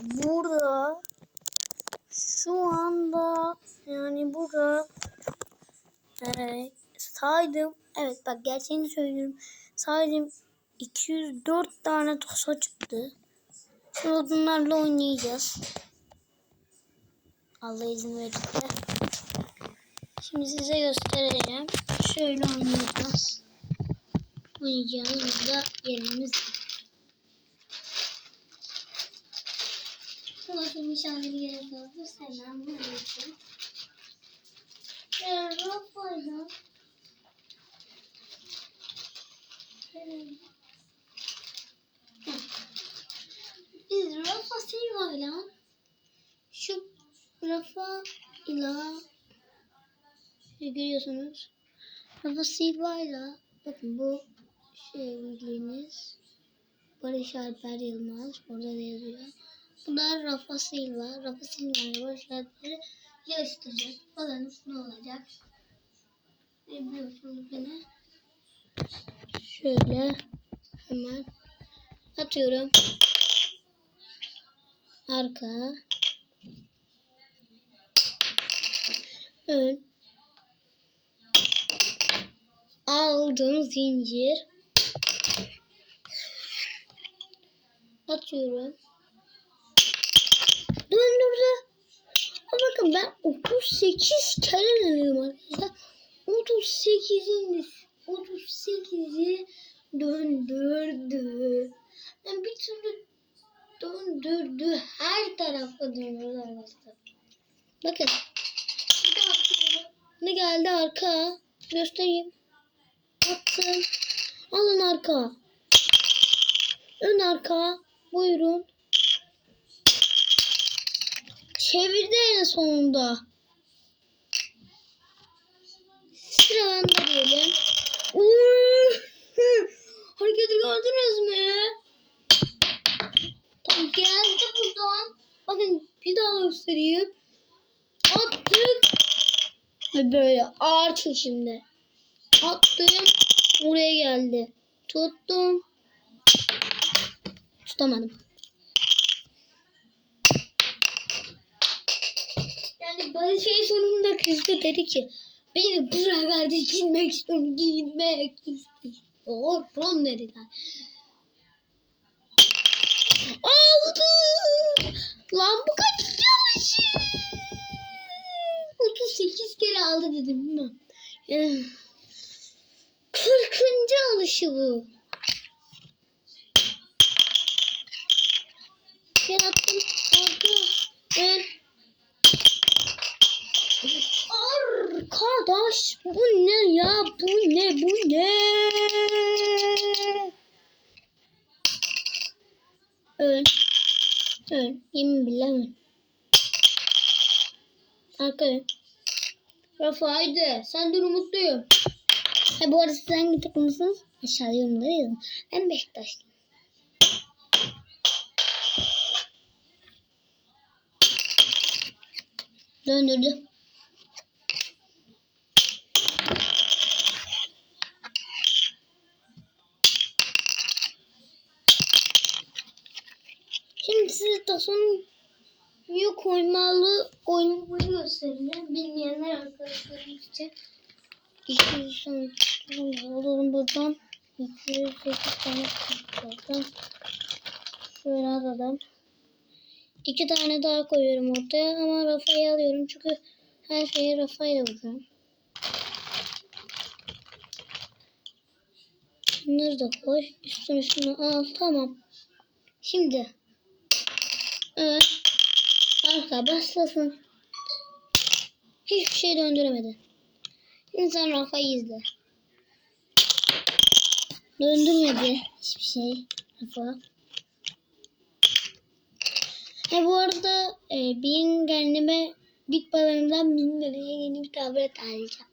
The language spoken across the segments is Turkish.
burada şu anda yani burada evet, saydım. Evet bak gerçeğini söylüyorum. Saydım 204 tane tosa çıktı. Şimdi bunlarla oynayacağız. Allah izin verirse. Şimdi size göstereceğim. Şöyle oynayacağız. Oynayacağımız burada yerimiz Ulaşım nişanları gerek oldu. Selamünaleyküm. Ee, Rafa'yla Biz Rafa Silva'yla şu Rafa ile görüyorsunuz. Rafa Silva'yla bakın bu şey bildiğiniz Barış Alper Yılmaz orada da yazıyor. Bu da Rafa Silva. Rafa Silva ile Barış Alper'i yarıştıracak. Bakalım ne olacak. Ne biliyorsunuz beni. Şöyle hemen atıyorum. Arka. Ön. Aldım zincir. Atıyorum. Döndürdü. Bakın ben 38 kere dönüyorum arkadaşlar. 38'in 38'i döndürdü. Ben bir türlü döndürdü. Her tarafa döndürdü arkadaşlar. Bakın. Ne geldi arka? Göstereyim. Attım. Alın arka. Ön arka. Buyurun. Çevirdi en sonunda. Sıra bende diyelim. Hareketi gördünüz mü? Tam geldi buradan. Bakın bir daha göstereyim. Attık. Ve böyle ağır çekimde. Attım. Oraya geldi. Tuttum. Tutamadım. Bazı şey sonunda kızdı dedi ki beni buraya verdi gitmek istiyorum gitmek istiyorum falan dediler. Aldı. Lan bu kaç alışı? 38 kere aldı dedim mi? Yani 40. alışı bu. Ben attım. Arka. Ön. Ön. Yemin billah ön. Arka ön. Rafa haydi. Sen dur umutluyum. Ha, bu arada siz hangi takımlısınız? Aşağıda yorumlara yazın. Ben Beşiktaşlıyım. Döndürdü. Size tason yok koymalı oyunu göstereceğim. Bilmeyenler arkadaşlarım için. 200 tane alalım buradan. 208 tane buradan. Şöyle alalım. İki tane daha koyuyorum ortaya ama rafayı alıyorum çünkü her şeyi rafayla vuracağım. Bunları da koy. Üstüne üstüne al. Tamam. Şimdi ön arka başlasın. Hiçbir şey döndüremedi. İnsan rafayı izle. Döndürmedi hiçbir şey. Rafa. Ha bu arada e, benim kendime bit balığından bin liraya yeni bir tablet alacağım.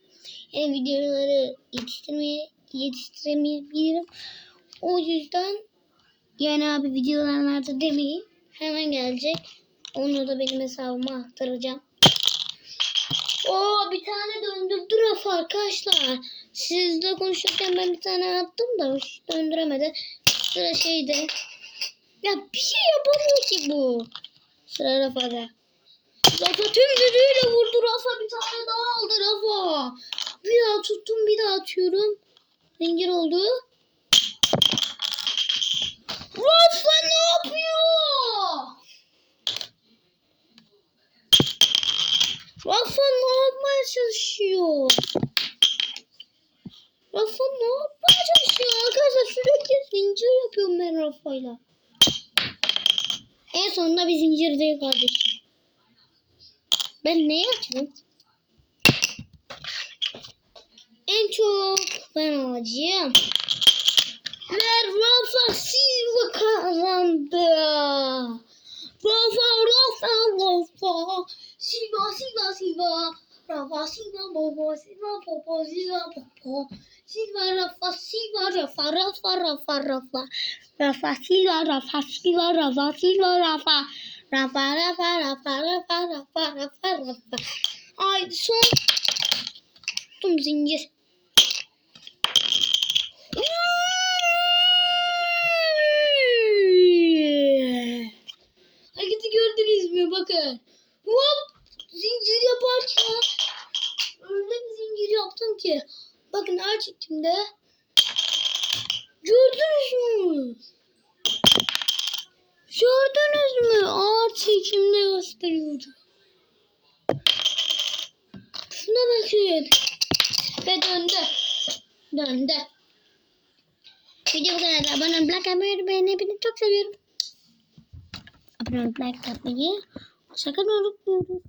Yani videoları yetiştirmeye yetiştiremeyebilirim. O yüzden yani abi videolar nerede demeyin. Hemen gelecek. Onu da benim hesabıma aktaracağım. Oo bir tane döndürdü raf arkadaşlar. Sizle konuşurken ben bir tane attım da hiç döndüremedi. Sıra şeyde. Ya bir şey yapamıyor ki bu. Sıra Rafa'da. Rafa tüm gücüyle vurdu. Rafa bir tane daha aldı Rafa. Bir daha tuttum bir daha atıyorum. Zincir oldu. Rafa ne yapıyor? Rafa ne yapmaya çalışıyor? Rafa ne yapmaya çalışıyor? Arkadaşlar sürekli zincir yapıyorum ben Rafa'yla. En sonunda bir zincir değil kardeşim. Ben neye açtım? En çok ben alacağım. Ve Rafa Silva kazandı. Rafa, Rafa, Rafa. Silva, Silva, Silva. Rafa, Silva, Bobo, Silva, Popo, Silva, Popo. Silva, Rafa, Silva, Rafa, Rafa, Rafa, Rafa. Rafa, Silva, Rafa, Silva, Rafa, Silva, Rafa. Rafa, Rafa, Rafa, Rafa, Rafa, Rafa, Rafa. Ay son. Tuttum zincir. Hareketi gördünüz mü? Bakın. Hop! Zincir yaparken öyle bir zincir yaptım ki. Bakın her çekimde. Gördünüz mü? Gördünüz mü? Ağır çekimde gösteriyordu. Şuna bakın. Ve döndü. Döndü. Video bu kadar. Abone olmayı, like atmayı, beğenmeyi çok seviyorum. Abone olmayı, like atmayı sakın unutmayın.